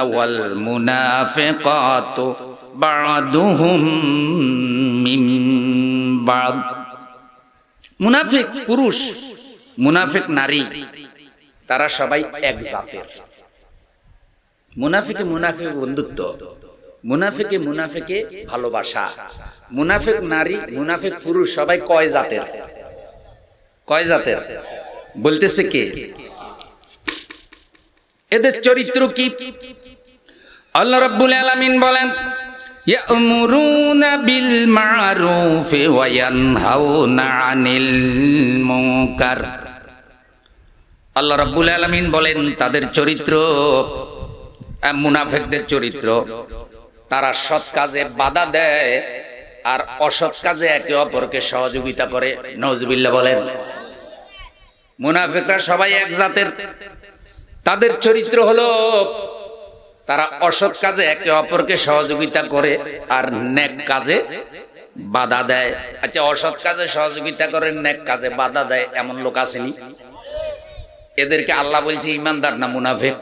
ওয়াল মুনাফিকাতু বা'দুহুম মিন বা'দ মুনাফিক পুরুষ, মুনাফিক নারী, তারা সবাই এক জাতের। মুনাফিকে মুনাফিক বন্ধুত্ব, মুনাফিকে মুনাফিকে ভালোবাসা। মুনাফিক নারী, মুনাফিক পুরুষ সবাই কয় জাতের? কয় জাতের? বলতেছে কে? এদের চরিত্র কি? আল্লাহ রাব্বুল আলামিন বলেন বিল আল্লাহ আলামিন বলেন, তাদের চরিত্র মুনাফিকদের চরিত্র। তারা সৎ কাজে বাধা দেয় আর অসৎ কাজে একে অপরকে সহযোগিতা করে। নজবিল্লা বলেন, মুনাফিকরা সবাই এক জাতের। তাদের চরিত্র হলো, তারা অসৎ কাজে একে অপরকে সহযোগিতা করে আর নেক কাজে বাধা দেয়। আচ্ছা অসৎ কাজে সহযোগিতা করে নেক কাজে বাধা দেয় এমন লোক আসেনি? এদেরকে আল্লাহ বলছে, ইমানদার না মুনাফেক?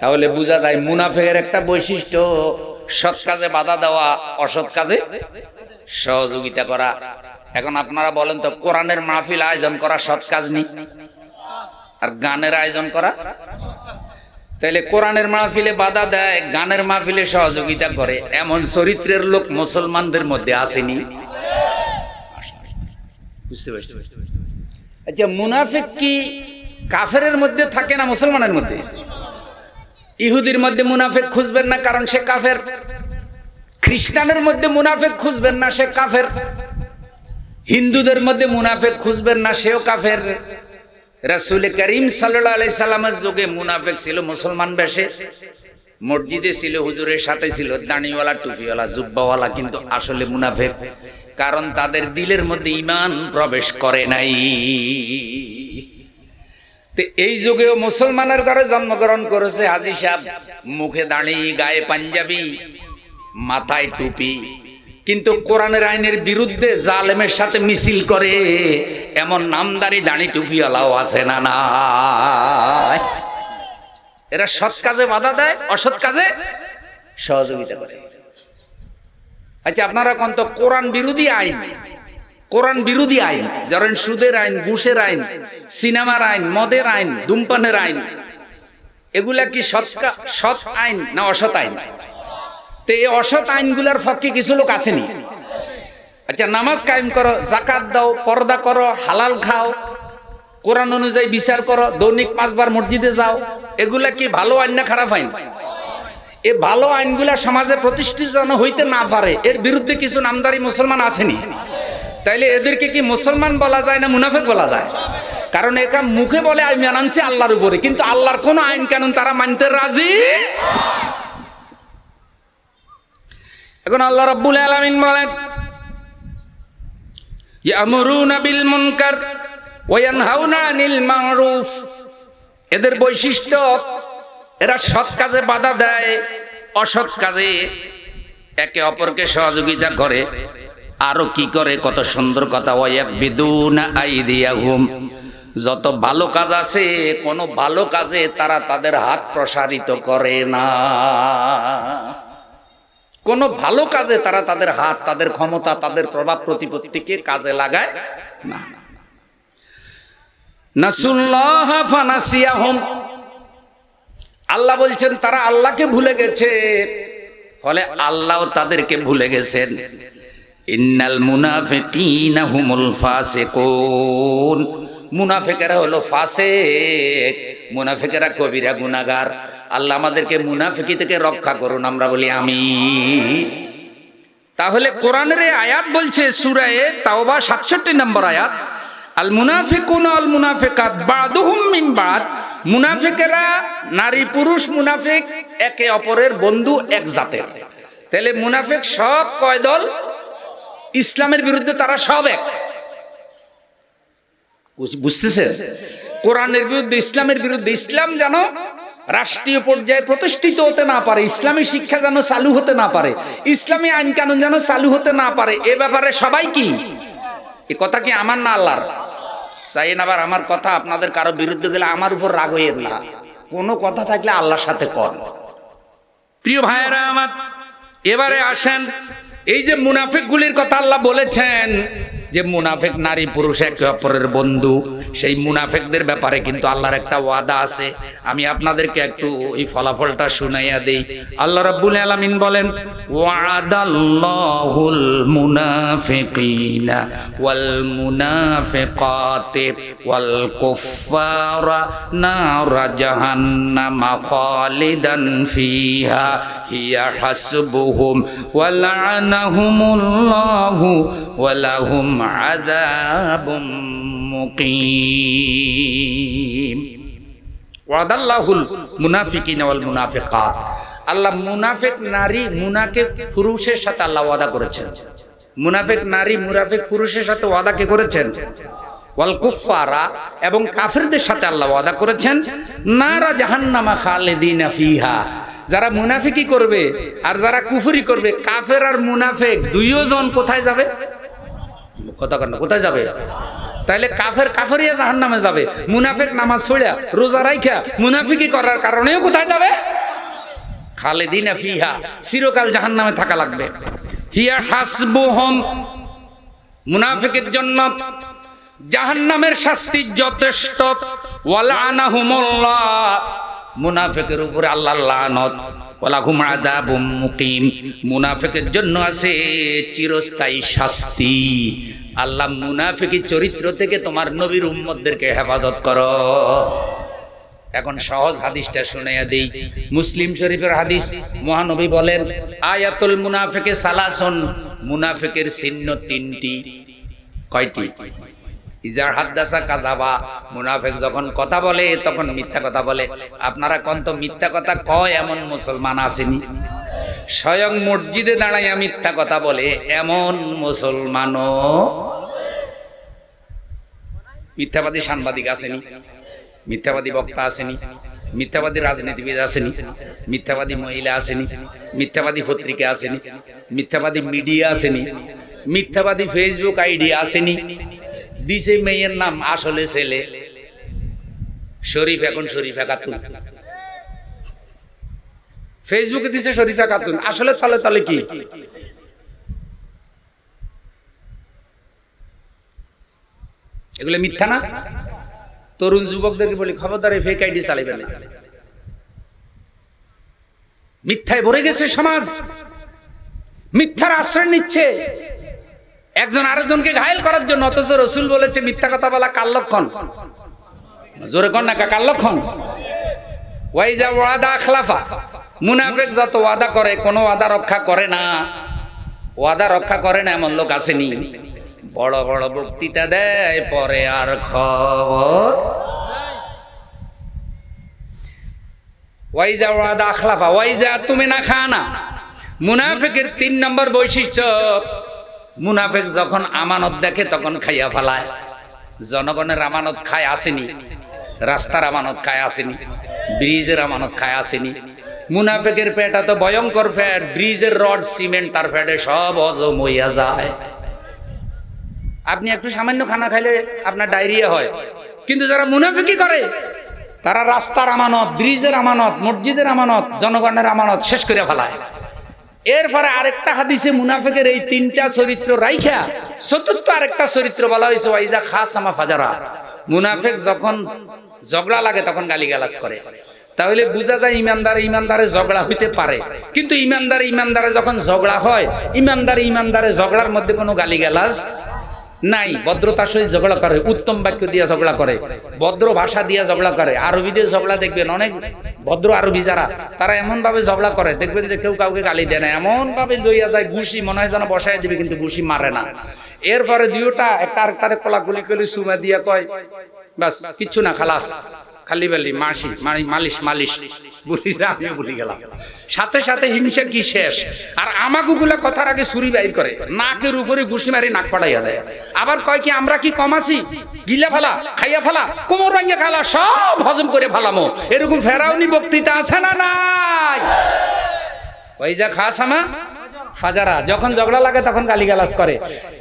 তাহলে বোঝা যায় মুনাফেকের একটা বৈশিষ্ট্য, সৎ কাজে বাধা দেওয়া, অসৎ কাজে সহযোগিতা করা। এখন আপনারা বলেন তো, কোরআনের মাহফিল আয়োজন করা সৎ কাজ নেই? আর গানের আয়োজন করা? তাইলে কোরআনের মাহফিলে বাধা দেয়, গানের মাহফিলে সহযোগিতা করে। এমন চরিত্রের লোক মুসলমানদের মধ্যে আসেনি? আচ্ছা মুনাফিক কি কাফেরের মধ্যে থাকে না মুসলমানের মধ্যে? ইহুদির মধ্যে মুনাফেক খুঁজবেন না কারণ সে কাফের। খ্রিস্টানের মধ্যে মুনাফেক খুঁজবেন না সে কাফের। হিন্দুদের মধ্যে মুনাফেক খুঁজবেন না, সেও কাফের। রাসুল করিম আলাই সাল্লামের যুগে মুনাফেক ছিল, মুসলমান বেশে। মসজিদে ছিল, হুজুরের সাথে ছিল, দাঁড়িওয়ালা, টুপিওয়ালা, জুব্বাওয়ালা কিন্তু আসলে মুনাফেক। কারণ তাদের দিলের মধ্যে ইমান প্রবেশ করে নাই। তো এই যুগেও মুসলমানের ঘরে জন্মগ্রহণ করেছে হাজি সাহেব। মুখে দাঁড়িয়ে গায়ে পাঞ্জাবি, মাথায় টুপি। কিন্তু কোরআনের আইনের বিরুদ্ধে জালেমের সাথে মিছিল করে, এমন নামদারি দাঁড়ি টুপিওয়ালাও আছে না না এরা সৎ কাজে বাধা দেয়, অসৎ কাজে সহযোগিতা করে। আচ্ছা আপনারা কোন তো কোরআন বিরোধী আইন, কোরআন বিরোধী আইন, ধরেন সুদের আইন, ঘুষের আইন, সিনেমার আইন, মদের আইন, ধূমপানের আইন, এগুলা কি সৎ সৎ আইন না অসৎ আইন? তো এই অসৎ আইনগুলার পক্ষে কিছু লোক আসেনি। আচ্ছা নামাজ কায়েম করো জাকাত দাও, পর্দা করো, হালাল খাও, কোরআন অনুযায়ী বিচার করো, দৈনিক পাঁচবার মসজিদে যাও, এগুলা কি ভালো আইন না খারাপ আইন? এ ভালো আইনগুলা সমাজে প্রতিষ্ঠিত হইতে না পারে, এর বিরুদ্ধে কিছু নামদারি মুসলমান আসেনি। তাইলে এদেরকে কি মুসলমান বলা যায় না মুনাফেক বলা যায়? কারণ একা মুখে বলে, আমি মানছি আল্লাহর উপরে। কিন্তু আল্লাহর কোন আইন কানুন তারা মানতে রাজি? এখন আল্লাহ রাব্বুল আলামিন বলেন এদের বৈশিষ্ট্য, এরা সৎ কাজে বাধা দেয়, অসৎ কাজে একে অপরকে সহযোগিতা করে। আরও কি করে? কত সুন্দর কথা। ওয়াক বিদুনা আইদিয়াহুম। যত ভালো কাজ আছে, কোনো ভালো কাজে তারা তাদের হাত প্রসারিত করে না। কোন ভালো কাজে তারা তাদের হাত, তাদের ক্ষমতা, তাদের প্রভাব প্রতিপত্তিকে কাজে লাগায় আল্লাহ বলছেন, তারা আল্লাহকে ভুলে গেছে। ফলে আল্লাহও তাদেরকে ভুলে গেছেন। ইন্নাল মুনাফিকিনা হুমুল ফাসিকুন। মুনাফিকেরা হলো ফাসেক, মুনাফিকেরা কবিরা গুনাগার। আল্লাহ আমাদেরকে মুনাফিকি থেকে রক্ষা করুন, আমরা বলি আমি তাহলে কোরআনের আয়াত বলছে, সুরায়ে তাওবা সাতষট্টি নম্বর আয়াত আল মুনাফিকুন আল মুনাফিকাত বাদুহুম মিন বাদ। মুনাফিকেরা নারী, পুরুষ, মুনাফিক, একে অপরের বন্ধু, এক জাতের। তাহলে মুনাফিক সব কয় দল? ইসলামের বিরুদ্ধে তারা সব এক। বুঝ- বুঝতেছেন কোরআনের বিরুদ্ধে, ইসলামের বিরুদ্ধে, ইসলাম যেন রাষ্ট্রীয় পর্যায়ে প্রতিষ্ঠিত হতে না পারে, ইসলামী শিক্ষা যেন চালু হতে না পারে, ইসলামী আইন কানুন যেন চালু হতে না পারে, এ ব্যাপারে সবাই কি? এ কথা কি আমার না আল্লাহর? চাইন আবার আমার কথা আপনাদের কারও বিরুদ্ধে গেলে আমার উপর রাগ হইয়েন না। কোনো কথা থাকলে আল্লাহর সাথে কর। প্রিয় ভাইয়েরা আমার, এবারে আসেন, এই যে মুনাফিক গুলির কথা আল্লাহ বলেছেন যে মুনাফেক নারী, পুরুষ একে অপরের বন্ধু, সেই মুনাফেকদের ব্যাপারে কিন্তু আল্লাহর একটা ওয়াদা আছে। আমি আপনাদেরকে একটু এই ফলাফলটা শুনাইয়া দেই। আল্লাহ রাব্বুল আলামিন বলেন, ওয়াদাল্লাহুল মুনাফিকিনা ওয়াল মুনাফিকাতি ওয়াল কুফারা নারা জাহান্নামা খালিদান ফিহা হিয়া হাসবুহুম ওয়ালানাহুমুল্লাহু ওয়ালাহুম মুনাফিকিনা ওয়াল মুনাফিকাত আল্লাহ মুনাফিক নারী মুনাফিক পুরুষের সাথে আল্লাহ ওয়াদা করেছেন। মুনাফিক নারী মুনাফিক পুরুষের সাথে ওয়াদা কে করেছেন? ওয়াল এবং কাফিরদের সাথে আল্লাহ ওয়াদা করেছেন। নারা জাহান্নামা খালিদিনা ফিহা। যারা মুনাফিকি করবে আর যারা কুফুরি করবে, কাফের আর মুনাফেক দুইও জন কোথায় যাবে? কোথায় যাবে? তাইলে কাফের কাফেরিয়া জাহান নামে যাবে। মুনাফিক নামাজ পড়িয়া রোজা রাইখা, মুনাফিকি করার কারণেও কোথায় যাবে? খালেদিনা ফিহা, চিরকাল জাহান নামে থাকা লাগবে। হিয়া হাসবুহম, মুনাফিকের জন্য জাহান্নামের শাস্তি যথেষ্ট। মুনাফিকের উপরে আল্লাহ লানত। ওয়ালাহুম আযাবুম মুকিম, মুনাফিকের জন্য আছে চিরস্থায়ী শাস্তি। আল্লাহ মুনাফিকি চরিত্র থেকে তোমার নবীর উম্মতদেরকে হেফাজত করো। এখন সহজ হাদিসটা শুনাইয়া দেই। মুসলিম শরীফের হাদিস, মহানবী বলেন, আয়াতুল মুনাফিকে সালাসন। মুনাফিকের চিহ্ন তিনটি। কয়টি? ইজার হাদ্দাসা কাজাবা মুনাফেক যখন কথা বলে, তখন মিথ্যা কথা বলে। আপনারা কোন তো মিথ্যা কথা কয় এমন মুসলমান আসেনি? স্বয়ং মসজিদে দাঁড়াইয়া মিথ্যা কথা বলে, এমন মুসলমানও মিথ্যাবাদী সাংবাদিক আসেনি, মিথ্যাবাদী বক্তা আসেনি, মিথ্যাবাদী রাজনীতিবিদ আসেনি, মিথ্যাবাদী মহিলা আসেনি, মিথ্যাবাদী পত্রিকা আসেনি, মিথ্যাবাদী মিডিয়া আসেনি, মিথ্যাবাদী ফেসবুক আইডি আসেনি। দিছে মেয়ের নাম আসলে ছেলে। শরীফ এখন শরীফা খাতুন ফেসবুকে দিছে শরীফা খাতুন। আসলে তলে তলে কি? এগুলো মিথ্যা না? তরুণ যুবকদেরকে বলি, খবরদার ফেক আইডি চালাইবে না। মিথ্যায় ভরে গেছে সমাজ। মিথ্যার আশ্রয় নিচ্ছে। একজন আরেকজনকে ঘায়ল করার জন্য অথচ রসুল বলেছে, মিথ্যা কথা বলা কার লক্ষণ? জোরে কন না কার লক্ষণ? ওয়াইজা ওয়াদা আখলাফা। মুনাফেক যত ওয়াদা করে, কোনো ওয়াদা রক্ষা করে না। ওয়াদা রক্ষা করে না এমন লোক আসেনি। বড় বড় বক্তৃতা দেয়, পরে আর খবর। আখলাফা তুমি যখন আমানত দেখে তখন খাইয়া জনগণের আমানত খায় আসেনি, রাস্তার আমানত খায় আসেনি, ব্রিজের আমানত খায় আসেনি। মুনাফেকের পেটা তো ভয়ঙ্কর ফ্যাট, ব্রিজের রড, সিমেন্ট, তার ফ্যাটে সব হজম হইয়া যায়। আপনি একটু সামান্য খানা খাইলে আপনার ডায়রিয়া হয়। কিন্তু যারা মুনাফিকি করে, তারা রাস্তার আমানত, ব্রিজের আমানত, মসজিদের আমানত, জনগণের আমানত শেষ করে ফেলায়। এরপরে আরেকটা হাদিসে মুনাফিকের এই তিনটা চরিত্র রাইখা, চতুর্থ আরেকটা চরিত্র বলা হয়েছে, ওয়াইজা খাস আমা ফাজারা। মুনাফিক যখন ঝগড়া লাগে, তখন গালিগালাজ করে। তাহলে বোঝা যায় ইমানদার ইমানদারে ঝগড়া হইতে পারে। কিন্তু ইমানদার ইমানদারে যখন ঝগড়া হয়, ইমানদার ইমানদারে ঝগড়ার মধ্যে কোনো গালি গালিগালাজ নাই। ভদ্রতার সহিত ঝগড়া করে, উত্তম বাক্য দিয়ে ঝগড়া করে, ভদ্র ভাষা দিয়ে ঝগড়া করে। আরবিদের ঝগড়া দেখবেন অনেক ভদ্র আরবি যারা, তারা এমন ভাবে ঝগড়া করে, দেখবেন যে কেউ কাউকে গালি দেয় না। এমন ভাবে লইয়া যায়, ঘুষি মনে হয় যেন বসায় দিবে, কিন্তু ঘুষি মারে না। এরপরে দুইটা, একটা আরেকটারে কলাকুলি করে সুমা দিয়া কয়, বাস, কিচ্ছু না, খালাস। খালি বালি, মাসি মালিশ মালিশ। বলি যে আমিও বলি গেলাম। সাথে সাথে হিংসা কি শেষ? আর আমাগুগুলা কথার আগে ছুরি বাইর করে। নাকের উপরে ঘুষি মারি নাক পাড়াইয়া দেয়। আবার কয় কি, আমরা কি কম আছি? গিলা ফালা, খাইয়া ফালা, কোমর রাঙ্গে খালা, সব হজম করে ফালামো। এরকম ফেরাউনি বক্তৃতা আছে না নাই? ওই যা খাস আমা, ফাজারা, যখন ঝগড়া লাগে তখন গালিগালাজ করে।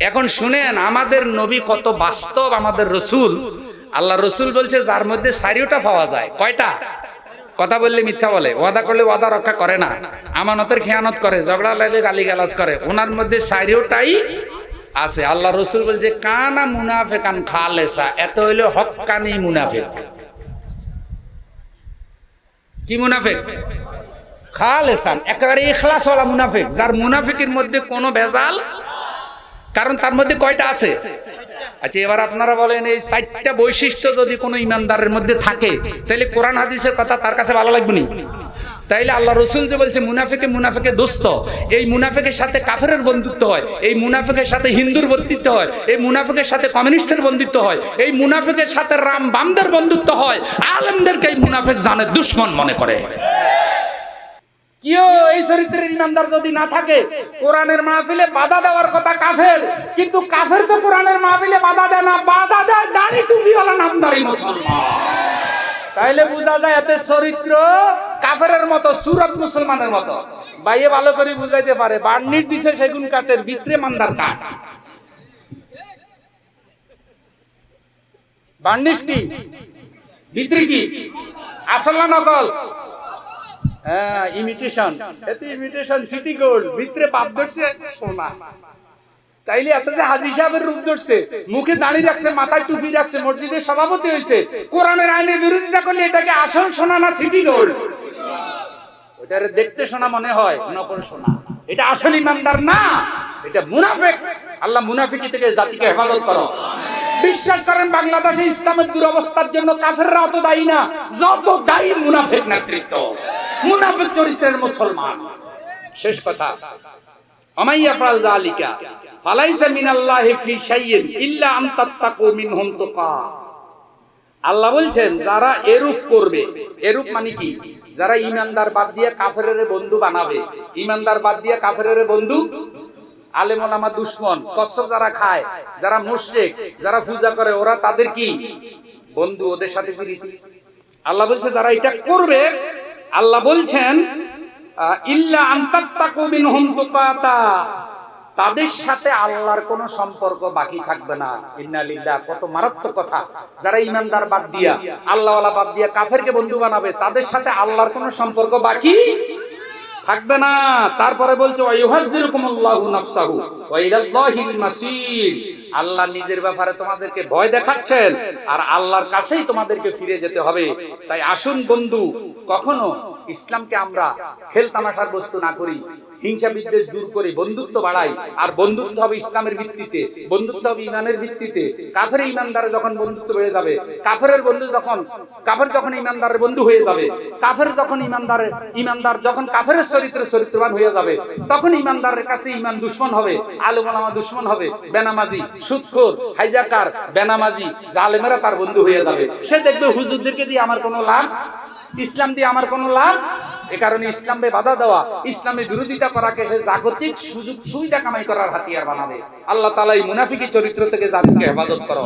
এখন শুনেন, আমাদের নবী কত বাস্তব, আমাদের রসুল। আল্লাহ রসুল বলছে, যার মধ্যে সারিওটা পাওয়া যায়। কয়টা? কথা বললে মিথ্যা বলে। ওয়াদা করলে ওয়াদা রক্ষা করে না। আমানতের খেয়ানত করে, ঝগড়া লাগলে গালিগালাজ করে। ওনার মধ্যে সাইরিওটাই আছে। আল্লাহ রসুল বলছে, কানা মুনাফে মুনাফেকান খালেসা। এত হইল হক্কানি মুনাফেক। কি মুনাফেক? খালেসান। একেবারে ইখলাসওয়ালা মুনাফেক। যার মুনাফিকের মধ্যে কোনো ভেজাল, কারণ তার মধ্যে কয়টা আছে? আচ্ছা এবার আপনারা বলেন, এই চারটা বৈশিষ্ট্য যদি কোনো ইমানদারের মধ্যে থাকে, তাহলে কোরআন হাদিসের কথা তার কাছে ভালো লাগবে নি? তাইলে আল্লাহ রসুল যে বলছে, মুনাফেকে মুনাফেকে দোস্ত, এই মুনাফেকের সাথে কাফেরের বন্ধুত্ব হয়, এই মুনাফেকের সাথে হিন্দুর বন্ধুত্ব হয়, এই মুনাফেকের সাথে কমিউনিস্টের বন্ধুত্ব হয়, এই মুনাফেকের সাথে রাম বামদের বন্ধুত্ব হয়, আলমদেরকে এই মুনাফেক জানে দুশ্মন মনে করে। কিও এই চরিত্রের ইমানদার যদি না থাকে? কোরআনের মাহফিলে বাধা দেওয়ার কথা কাফের। কিন্তু কাফের তো কোরআনের মাহফিলে বাধা দেয় না, বাধা দেয় দাড়ি টুপিওয়ালা নামদারি মুসলমান। তাইলে বোঝা যায় এতে চরিত্র কাফেরের মতো, সুরত মুসলমানের মতো। বাইয়ে ভালো করে বুঝাইতে পারে বার্নির দিছে সেগুন কাঠের ভিতরে মান্দার কাঠ। বার্নিশ কি? ভিতরে কি? আসল না নকল? হ্যাঁ ইমিটেশন এতে ইমিটেশন সিটি গোল্ড ভিতরে ধরছে সোনা। তাইলে এত যে হাজি সাহেবের রূপ ধরছে, মুখে দাঁড়িয়ে রাখছে, মাথায় টুপি রাখছে মসজিদের সভাপতি হয়েছে কোরআনের আইনের বিরোধিতা করলে এটাকে আসল সোনা না সিটি গোল্ড ওটারে দেখতে সোনা মনে হয় নকল সোনা। এটা আসল ইমানদার না, এটা মুনাফেক। আল্লাহ মুনাফিকি থেকে জাতিকে হেফাজত করো। বিশ্বাস করেন, বাংলাদেশে ইসলামের দুরবস্থার জন্য কাফেররা অত দায়ী না, যত দায়ী মুনাফেক নেতৃত্ব। মুনাফেক চরিত্রের মুসলমান। শেষ কথা। আমাইয়া ফাল জালিকা ফালাইসা মিনাল্লাহি ফি শাইইন ইল্লা আন তাত্তাকু মিনহুম তুকা। আল্লাহ বলছেন, যারা এরূপ করবে, এরূপ মানে কি? যারা ইমানদার বাদ দিয়ে কাফেরের বন্ধু বানাবে ইমানদার বাদ দিয়ে কাফেরের বন্ধু? আলেমন আমার দুশ্মন, কচ্ছপ যারা খায়, যারা মুশরিক, যারা পূজা করে, ওরা তাদের কি? বন্ধু, ওদের সাথে প্রীতি। আল্লাহ বলছে, যারা এটা করবে আল্লাহ বলছেন ইল্লা তাদের সাথে আল্লাহর কোনো সম্পর্ক বাকি থাকবে না। ইন্নালিল্লাহ কত মারাত্মক কথা। যারা ইমানদার বাদ দিয়া, আল্লাহওয়ালা বাদ দিয়া কাফেরকে বন্ধু বানাবে, তাদের সাথে আল্লাহর কোনো সম্পর্ক বাকি থাকবে না। তারপরে বলছে আল্লাহ নিজের ব্যাপারে তোমাদেরকে ভয় দেখাচ্ছেন আর আল্লাহর কাছেই তোমাদেরকে ফিরে যেতে হবে। তাই আসুন বন্ধু, কখনো ইসলামকে আমরা খেলতামাশার বস্তু না করি। হিংসা বিদ্বেষ দূর করে বন্ধুত্ব বাড়াই, আর বন্ধুত্ব হবে ইসলামের ভিত্তিতে, বন্ধুত্ব হবে ইমানের ভিত্তিতে। কাফের ইমানদারে যখন বন্ধুত্ব বেড়ে যাবে কাফের বন্ধু যখন, কাফের যখন ইমানদারের বন্ধু হয়ে যাবে, কাফের যখন ইমানদারের ইমানদার যখন কাফের চরিত্রে চরিত্রবান হয়ে যাবে, তখন ইমানদারের কাছে ইমান দুশ্মন হবে, আলমালামা দুশ্মন হবে, বেনামাজি, সুৎখোর, হাইজাকার, বেনামাজি, জালেমেরা তার বন্ধু হয়ে যাবে। সে দেখবে হুজুরদেরকে দিয়ে আমার কোনো লাভ ইসলাম দিয়ে আমার কোনো লাভ? এ কারণে ইসলামে বাধা দেওয়া, ইসলামের বিরোধিতা করাকে সে জাগতিক সুযোগ সুবিধা কামাই করার হাতিয়ার বানাবে। আল্লাহ তালা এই মুনাফিকি চরিত্র থেকে জাতিকে হেফাজত করো।